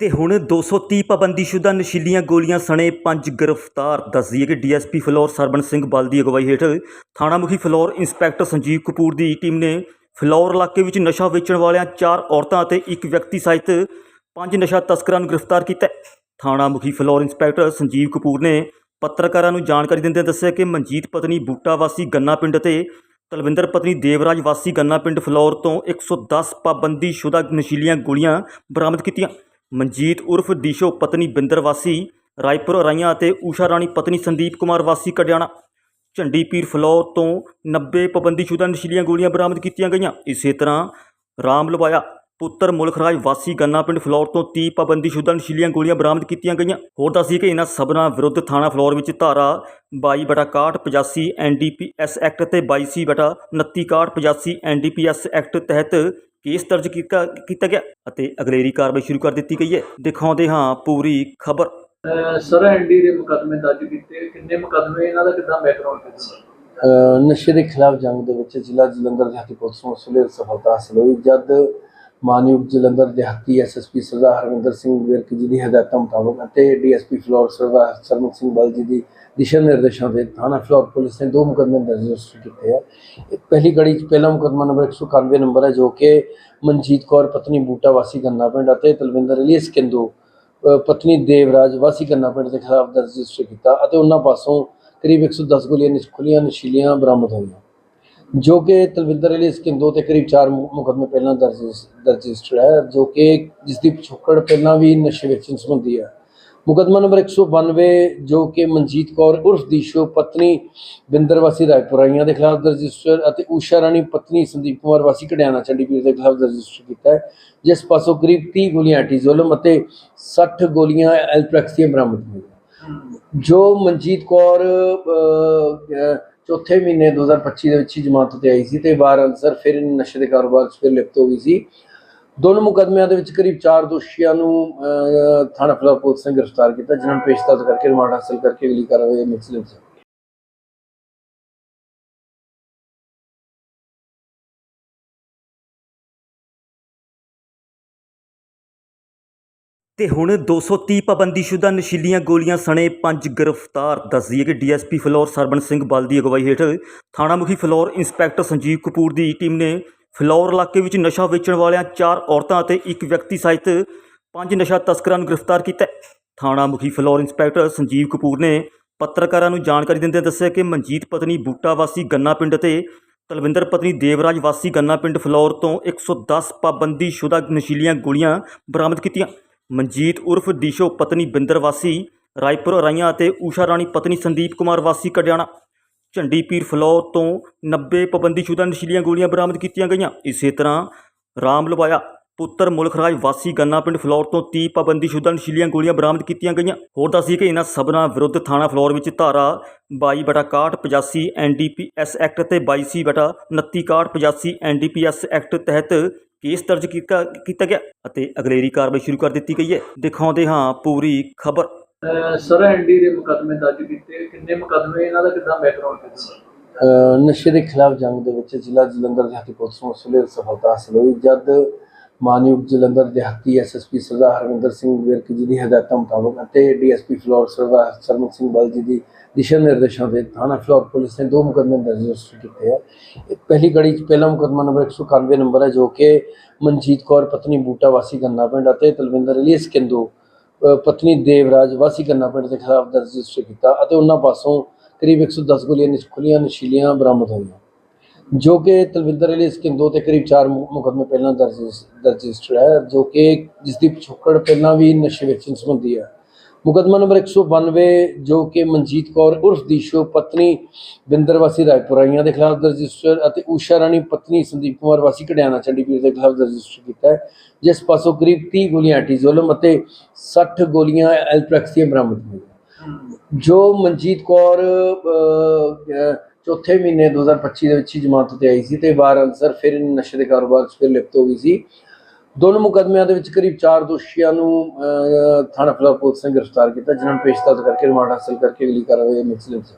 ਤੇ ਹੁਣ 230 ਪਾਬੰਦੀਸ਼ੁਦਾ ਨਸ਼ੀਲੀਆਂ ਗੋਲੀਆਂ ਸਣੇ ਪੰਜ ਗ੍ਰਿਫਤਾਰ। ਦੱਸਦੀ ਹੈ ਕਿ ਡੀਐਸਪੀ ਫਲੋਰ ਸਰਬਨ ਸਿੰਘ ਬਲ ਦੀ ਅਗਵਾਈ ਹੇਠ ਥਾਣਾ ਮੁਖੀ ਫਲੋਰ ਇੰਸਪੈਕਟਰ ਸੰਜੀਵ ਕਪੂਰ ਦੀ ਟੀਮ ਨੇ ਫਲੋਰ ਇਲਾਕੇ ਵਿੱਚ ਨਸ਼ਾ ਵੇਚਣ ਵਾਲਿਆਂ, ਚਾਰ ਔਰਤਾਂ ਅਤੇ ਇੱਕ ਵਿਅਕਤੀ ਸਹਿਤ ਪੰਜ ਨਸ਼ਾ ਤਸਕਰਾਂ ਨੂੰ ਗ੍ਰਿਫਤਾਰ ਕੀਤਾ ਥਾਣਾ ਮੁਖੀ ਫਲੋਰ ਇੰਸਪੈਕਟਰ ਸੰਜੀਵ ਕਪੂਰ ਨੇ ਪੱਤਰਕਾਰਾਂ ਨੂੰ ਜਾਣਕਾਰੀ ਦਿੰਦਿਆਂ ਦੱਸਿਆ ਕਿ ਮਨਜੀਤ ਪਤਨੀ ਬੂਟਾ ਵਾਸੀ ਗੰਨਾ ਪਿੰਡ ਅਤੇ ਤਲਵਿੰਦਰ ਪਤਨੀ ਦੇਵਰਾਜ ਵਾਸੀ ਗੰਨਾ ਪਿੰਡ ਫਲੋਰ ਤੋਂ 110 ਪਾਬੰਦੀਸ਼ੁਦਾ ਨਸ਼ੀਲੀਆਂ ਗੋਲੀਆਂ ਬਰਾਮਦ ਕੀਤੀਆਂ। ਮਨਜੀਤ ਉਰਫ ਦੀਸ਼ੋ ਪਤਨੀ ਬਿੰਦਰ ਵਾਸੀ, ਰਾਏਪੁਰ ਰਾਈਆਂ ਅਤੇ ਊਸ਼ਾ ਰਾਣੀ ਪਤਨੀ ਸੰਦੀਪ ਕੁਮਾਰ ਵਾਸੀ ਕਡਿਆਣਾ ਝੰਡੀ ਪੀਰ ਫਲੌਰ ਤੋਂ 90 ਪਾਬੰਦੀਸ਼ੁਦਾ ਨਸ਼ੀਲੀਆਂ ਗੋਲੀਆਂ ਬਰਾਮਦ ਕੀਤੀਆਂ ਗਈਆਂ। ਇਸੇ ਤਰ੍ਹਾਂ ਰਾਮ ਲਵਾਇਆ, ਪੁੱਤਰ ਮੁਲਖ ਰਾਜ ਵਾਸੀ ਗੰਨਾ ਪਿੰਡ ਫਲੌਰ ਤੋਂ 30 ਪਾਬੰਦੀਸ਼ੁਦਾ ਨਸ਼ੀਲੀਆਂ ਗੋਲੀਆਂ ਬਰਾਮਦ ਕੀਤੀਆਂ ਗਈਆਂ। ਹੋਰ ਦੱਸੀ ਕਿ ਇਹਨਾਂ ਸਭਨਾਂ ਵਿਰੁੱਧ ਥਾਣਾ ਫਲੌਰ ਵਿੱਚ ਧਾਰਾ 22 ਬਟਾ 61 85 ਐਨਡੀਪੀਐਸ ਐਕਟ ਤੇ 22 ਬਟਾ 29 61 85 ਐਨਡੀਪੀਐਸ ਐਕਟ ਤਹਿਤ ਕੇਸ ਦਰਜ ਕੀਤਾ ਕੀਤਾ ਗਿਆ ਅਤੇ ਅਗਲੇਰੀ ਕਾਰਵਾਈ ਸ਼ੁਰੂ ਕਰ ਦਿੱਤੀ ਗਈ ਹੈ। ਦਿਖਾਉਂਦੇ ਹਾਂ ਪੂਰੀ ਖਬਰ। ਸਰ ਐਨਡੀ ਦੇ ਮੁਕੱਦਮੇ ਦਰਜ ਕੀਤੇ। ਕਿੰਨੇ ਮੁਕੱਦਮੇ ਇਹਨਾਂ ਦਾ ਕਿੱਦਾਂ ਬੈਕਗ੍ਰਾਉਂਡ ਅਹ ਨਸ਼ੇ ਦੇ ਖਿਲਾਫ ਜੰਗ ਦੇ ਵਿੱਚ ਜ਼ਿਲ੍ਹਾ ਜਲੰਧਰ ਦਿਹਾਤੀ ਪੁਲਿਸ ਨੂੰ ਸੁਲੇ ਸਫਲਤਾ ਹਾਸਲ ਹੋਈ। ਜਦ ਮਾਨਯੋਗ ਜਲੰਧਰ ਦਿਹਾਤੀ ਐਸਐਸਪੀ ਸਰਦਾਰ ਹਰਵਿੰਦਰ ਸਿੰਘ ਵਿਰਕ ਜੀ ਦੀ ਹਦਾਇਤਾਂ ਮੁਤਾਬਕ ਅਤੇ ਡੀਐਸਪੀ ਫਲੋਰ ਸਰਦਾਰ ਸਰਮਨ ਸਿੰਘ ਬਲ ਜੀ ਦੀ ਦਿਸ਼ਾ ਨਿਰਦੇਸ਼ਾਂ ਤੇ ਥਾਣਾ ਫਲੋਰ ਪੁਲਿਸ ਨੇ ਦੋ ਮੁਕੱਦਮੇ ਦਰਜ ਰਜਿਸਟਰ ਕੀਤੇ ਹੈ ਪਹਿਲੀ ਕੜੀ 'ਚ ਪਹਿਲਾ ਮੁਕੱਦਮਾ ਨੰਬਰ 191 ਨੰਬਰ ਹੈ, ਜੋ ਕਿ ਮਨਜੀਤ ਕੌਰ, ਪਤਨੀ ਬੂਟਾ ਵਾਸੀ ਗੰਨਾ ਪਿੰਡ ਅਤੇ ਤਲਵਿੰਦਰ ਅਲੀਸ ਕਿੰਦੂ ਪਤਨੀ ਦੇਵਰਾਜ ਵਾਸੀ ਗੰਨਾ ਪਿੰਡ ਦੇ ਖਿਲਾਫ ਦਰਜ ਰਜਿਸਟਰ ਕੀਤਾ ਅਤੇ ਉਹਨਾਂ ਪਾਸੋਂ ਕਰੀਬ 110 ਗੋਲੀਆਂ ਨਿਸ਼- ਖੁੱਲੀਆਂ, ਨਸ਼ੀਲੀਆਂ ਬਰਾਮਦ ਹੋਈਆਂ। ਜੋ ਕਿ ਤਲਵਿੰਦਰ ਅਲੀ ਸਕਿੰਦੋ ਤੇ ਕਰੀਬ 4 ਮੁਕੱਦਮੇ ਪਹਿਲਾਂ ਦਰਜ ਦਰਜ ਰਜਿਸਟਰ ਹੈ ਜੋ ਕਿ ਜਿਸ ਦੀ ਪਿਛੋਕੜ ਪਹਿਲਾਂ ਵੀ ਨਸ਼ੇ ਵੇਚਣ ਸੰਬੰਧੀ ਹੈ। ਮੁਕੱਦਮਾ ਨੰਬਰ 192 ਜੋ ਕਿ ਮਨਜੀਤ ਕੌਰ ਉਰਫ ਦੀਸ਼ੋ ਪਤਨੀ ਬਿੰਦਰ ਵਾਸੀ ਰਾਏਪੁਰਾਈਆਂ ਦੇ ਖਿਲਾਫ ਦਰਜ ਰਜਿਸਟਰ ਅਤੇ ਊਸ਼ਾ ਰਾਣੀ ਪਤਨੀ ਸੰਦੀਪ ਕੁਮਾਰ ਵਾਸੀ ਕੜਿਆਣਾ ਚੰਡੀਗੜ੍ਹ ਦੇ ਖਿਲਾਫ ਦਰਜ ਰਜਿਸਟਰ ਕੀਤਾ ਹੈ ਜਿਸ ਪਾਸੋਂ ਕਰੀਬ 30 ਗੋਲੀਆਂ ਐਂਟੀਜ਼ੋਲਮ ਅਤੇ 60 ਗੋਲੀਆਂ ਐਲਪ੍ਰੈਕਸ ਦੀਆਂ ਬਰਾਮਦ ਹੋਈਆਂ। ਜੋ ਮਨਜੀਤ ਕੌਰ ਚੌਥੇ ਮਹੀਨੇ 2025 ਦੇ ਵਿੱਚ ਹੀ ਜਮਾਤ ਤੇ ਆਈ ਸੀ ਤੇ ਵਾਰ ਅੰਸਰ ਫਿਰ ਇਹਨੇ ਨਸ਼ੇ ਦੇ ਕਾਰੋਬਾਰ 'ਚ ਫਿਰ ਲਿਪਤ ਹੋ ਗਈ ਸੀ। ਦੋਨੋਂ ਮੁਕੱਦਮਿਆਂ ਦੇ ਵਿੱਚ ਕਰੀਬ 4 ਦੋਸ਼ੀਆਂ ਨੂੰ ਥਾਣਾ ਫਲੋਰ ਪੁਲਿਸ ਨੇ ਗ੍ਰਿਫਤਾਰ ਕੀਤਾ, ਜਿਨ੍ਹਾਂ ਨੂੰ ਪੇਸ਼ਤਾਰ ਕਰਕੇ ਰਿਮਾਂਡ ਹਾਸਲ ਕਰਕੇ ਅਗਲੀ ਕਾਰਵਾਈ ਮਿਕਸ ਲਿਪਸ ਤੇ ਹੁਣ 230 ਪਾਬੰਦੀਸ਼ੁਦਾ ਨਸ਼ੀਲੀਆਂ ਗੋਲੀਆਂ ਸਣੇ ਪੰਜ ਗ੍ਰਿਫਤਾਰ। ਦੱਸਦੀ ਹੈ ਕਿ ਡੀਐਸਪੀ ਫਲੋਰ ਸਰਬਨ ਸਿੰਘ ਬਲ ਦੀ ਅਗਵਾਈ ਹੇਠ ਥਾਣਾ ਮੁਖੀ ਫਲੋਰ ਇੰਸਪੈਕਟਰ ਸੰਜੀਵ ਕਪੂਰ ਦੀ ਟੀਮ ਨੇ ਫਲੋਰ ਇਲਾਕੇ ਵਿੱਚ ਨਸ਼ਾ ਵੇਚਣ ਵਾਲਿਆਂ, ਚਾਰ ਔਰਤਾਂ ਅਤੇ ਇੱਕ ਵਿਅਕਤੀ ਸਹਿਤ ਪੰਜ ਨਸ਼ਾ ਤਸਕਰਾਂ ਨੂੰ ਗ੍ਰਿਫਤਾਰ ਕੀਤਾ ਥਾਣਾ ਮੁਖੀ ਫਲੋਰ ਇੰਸਪੈਕਟਰ ਸੰਜੀਵ ਕਪੂਰ ਨੇ ਪੱਤਰਕਾਰਾਂ ਨੂੰ ਜਾਣਕਾਰੀ ਦਿੰਦਿਆਂ ਦੱਸਿਆ ਕਿ ਮਨਜੀਤ ਪਤਨੀ ਬੂਟਾ ਵਾਸੀ ਗੰਨਾ ਪਿੰਡ ਅਤੇ ਤਲਵਿੰਦਰ ਪਤਨੀ ਦੇਵਰਾਜ ਵਾਸੀ ਗੰਨਾ ਪਿੰਡ ਫਲੋਰ ਤੋਂ 110 ਪਾਬੰਦੀਸ਼ੁਦਾ ਨਸ਼ੀਲੀਆਂ ਗੋਲੀਆਂ ਬਰਾਮਦ ਕੀਤੀਆਂ। ਮਨਜੀਤ ਉਰਫ ਦੀਸ਼ੋ ਪਤਨੀ ਬਿੰਦਰ ਵਾਸੀ, ਰਾਏਪੁਰ ਰਾਈਆਂ ਅਤੇ ਊਸ਼ਾ ਰਾਣੀ ਪਤਨੀ ਸੰਦੀਪ ਕੁਮਾਰ ਵਾਸੀ ਕਟਿਆਣਾ ਝੰਡੀ ਪੀਰ ਫਲੌਰ ਤੋਂ 90 ਪਾਬੰਦੀਸ਼ੁਦਾ ਨਸ਼ੀਲੀਆਂ ਗੋਲੀਆਂ ਬਰਾਮਦ ਕੀਤੀਆਂ ਗਈਆਂ। ਇਸੇ ਤਰ੍ਹਾਂ ਰਾਮ ਲਵਾਇਆ ਪੁੱਤਰ ਮੁਲਖਰਾਜ ਵਾਸੀ ਗੰਨਾ ਪਿੰਡ ਫਲੌਰ ਤੋਂ 30 ਪਾਬੰਦੀਸ਼ੁਦਾ ਨਸ਼ੀਲੀਆਂ ਗੋਲੀਆਂ ਬਰਾਮਦ ਕੀਤੀਆਂ ਗਈਆਂ। ਹੋਰ ਦੱਸੀ ਕਿ ਇਹਨਾਂ ਸਭਨਾਂ ਵਿਰੁੱਧ ਥਾਣਾ ਫਲੌਰ ਵਿੱਚ ਧਾਰਾ 22 ਬਟਾ 61 85 ਐਨਡੀਪੀਐਸ ਐਕਟ ਤੇ 22 ਬਟਾ 29 61 85 ਐਨਡੀਪੀਐਸ ਐਕਟ ਤਹਿਤ ਕੇਸ ਦਰਜ ਕੀਤਾ ਕੀਤਾ ਗਿਆ ਅਤੇ ਅਗਲੇਰੀ ਕਾਰਵਾਈ ਸ਼ੁਰੂ ਕਰ ਦਿੱਤੀ ਗਈ ਹੈ। ਦਿਖਾਉਂਦੇ ਹਾਂ ਪੂਰੀ ਖਬਰ। ਸਰ ਐਨਡੀ ਦੇ ਮੁਕੱਦਮੇ ਦਰਜ ਕੀਤੇ। ਕਿੰਨੇ ਮੁਕੱਦਮੇ ਇਹਨਾਂ ਦਾ ਕਿੱਦਾਂ ਬੈਕਗ੍ਰਾਉਂਡ ਅਹ ਨਸ਼ੇ ਦੇ ਖਿਲਾਫ ਜੰਗ ਦੇ ਵਿੱਚ ਜ਼ਿਲ੍ਹਾ ਜਲੰਧਰ ਦਿਹਾਤੀ ਪੁਲਿਸ ਨੂੰ ਸਫਲਤਾ ਹਾਸਲ ਹੋਈ। ਜਦ ਮਾਨਯੋਗ ਜਲੰਧਰ ਦਿਹਾਤੀ ਐਸਐਸਪੀ ਸਰਦਾਰ ਹਰਵਿੰਦਰ ਸਿੰਘ ਵਿਰਕ ਜੀ ਦੀ ਹਦਾਇਤਾਂ ਮੁਤਾਬਕ ਅਤੇ ਡੀਐਸਪੀ ਫਲੋਰ ਸਰਦਾਰ ਸਰਮਨ ਸਿੰਘ ਬਲ ਜੀ ਦੀ ਦਿਸ਼ਾ ਨਿਰਦੇਸ਼ਾਂ ਤੇ ਥਾਣਾ ਫਲੋਰ ਪੁਲਿਸ ਨੇ ਦੋ ਮੁਕੱਦਮੇ ਦਰਜ ਰਜਿਸਟਰ ਕੀਤੇ ਹੈ ਪਹਿਲੀ ਕੜੀ 'ਚ ਪਹਿਲਾ ਮੁਕੱਦਮਾ ਨੰਬਰ 191 ਨੰਬਰ ਹੈ ਜੋ ਕਿ ਮਨਜੀਤ ਕੌਰ, ਪਤਨੀ ਬੂਟਾ, ਵਾਸੀ ਗੰਨਾ ਪਿੰਡ ਅਤੇ ਤਲਵਿੰਦਰ ਅਲੀਸ ਕਿੰਦੂ ਪਤਨੀ ਦੇਵਰਾਜ, ਵਾਸੀ ਗੰਨਾ ਪਿੰਡ ਦੇ ਖਿਲਾਫ ਦਰਜ ਰਜਿਸਟਰ ਕੀਤਾ ਅਤੇ ਉਹਨਾਂ ਪਾਸੋਂ ਕਰੀਬ 110 ਗੋਲੀਆਂ ਨਿਸ਼- ਖੁੱਲੀਆਂ ਨਸ਼ੀਲੀਆਂ ਬਰਾਮਦ ਹੋਈਆਂ। ਜੋ ਕਿ ਤਲਵਿੰਦਰ ਅਲੀ ਸਕਿੰਦੋ ਤੇ ਕਰੀਬ 4 ਮੁਕੱਦਮੇ ਪਹਿਲਾਂ ਦਰਜ ਰਜਿਸਟਰ ਹੈ ਜੋ ਕਿ ਜਿਸ ਦੀ ਪਿਛੋਕੜ ਪਹਿਲਾਂ ਵੀ ਨਸ਼ੇ ਵੇਚਣ ਸੰਬੰਧੀ ਹੈ। ਮੁਕੱਦਮਾ ਨੰਬਰ 192 ਜੋ ਕਿ ਮਨਜੀਤ ਕੌਰ ਉਰਫ ਦੀਸ਼ੋ ਪਤਨੀ ਬਿੰਦਰ ਵਾਸੀ ਰਾਏਪੁਰਾਈਆਂ ਦੇ ਖਿਲਾਫ ਰਜਿਸਟਰ ਅਤੇ ਊਸ਼ਾ ਰਾਣੀ ਪਤਨੀ ਸੰਦੀਪ ਕੁਮਾਰ ਵਾਸੀ ਕੜਿਆਣਾ ਚੰਡੀਗੜ੍ਹ ਦੇ ਖਿਲਾਫ ਰਜਿਸਟਰ ਕੀਤਾ ਹੈ ਜਿਸ ਪਾਸੋਂ ਕਰੀਬ 30 ਗੋਲੀਆਂ ਐਂਟੀਜ਼ੋਲਮ ਅਤੇ 60 ਗੋਲੀਆਂ ਐਲਪ੍ਰੈਕਸ ਦੀਆਂ ਬਰਾਮਦ ਹੋਈਆਂ। ਜੋ ਮਨਜੀਤ ਕੌਰ ਚੌਥੇ ਮਹੀਨੇ 2025 ਦੇ ਵਿੱਚ ਹੀ ਜਮਾਤ ਤੇ ਆਈ ਸੀ ਤੇ ਬਾਹਰ ਅੰਸਰ ਫਿਰ ਇਹਨੇ ਨਸ਼ੇ ਦੇ ਕਾਰੋਬਾਰ 'ਚ ਫਿਰ ਲਿਪਤ ਹੋ ਗਈ ਸੀ। ਦੋਨੋਂ ਮੁਕੱਦਮਿਆਂ ਦੇ ਵਿੱਚ ਕਰੀਬ 4 ਦੋਸ਼ੀਆਂ ਨੂੰ ਥਾਣਾ ਫਲੋਰ ਪੁਲਿਸ ਨੇ ਗ੍ਰਿਫਤਾਰ ਕੀਤਾ, ਜਿਨ੍ਹਾਂ ਨੂੰ ਪੇਸ਼ਤਾਰ ਕਰਕੇ ਰਿਮਾਂਡ ਹਾਸਲ ਕਰਕੇ ਅਗਲੀ ਕਾਰਵਾਈ ਮਿਕਸ ਲਿਪਸ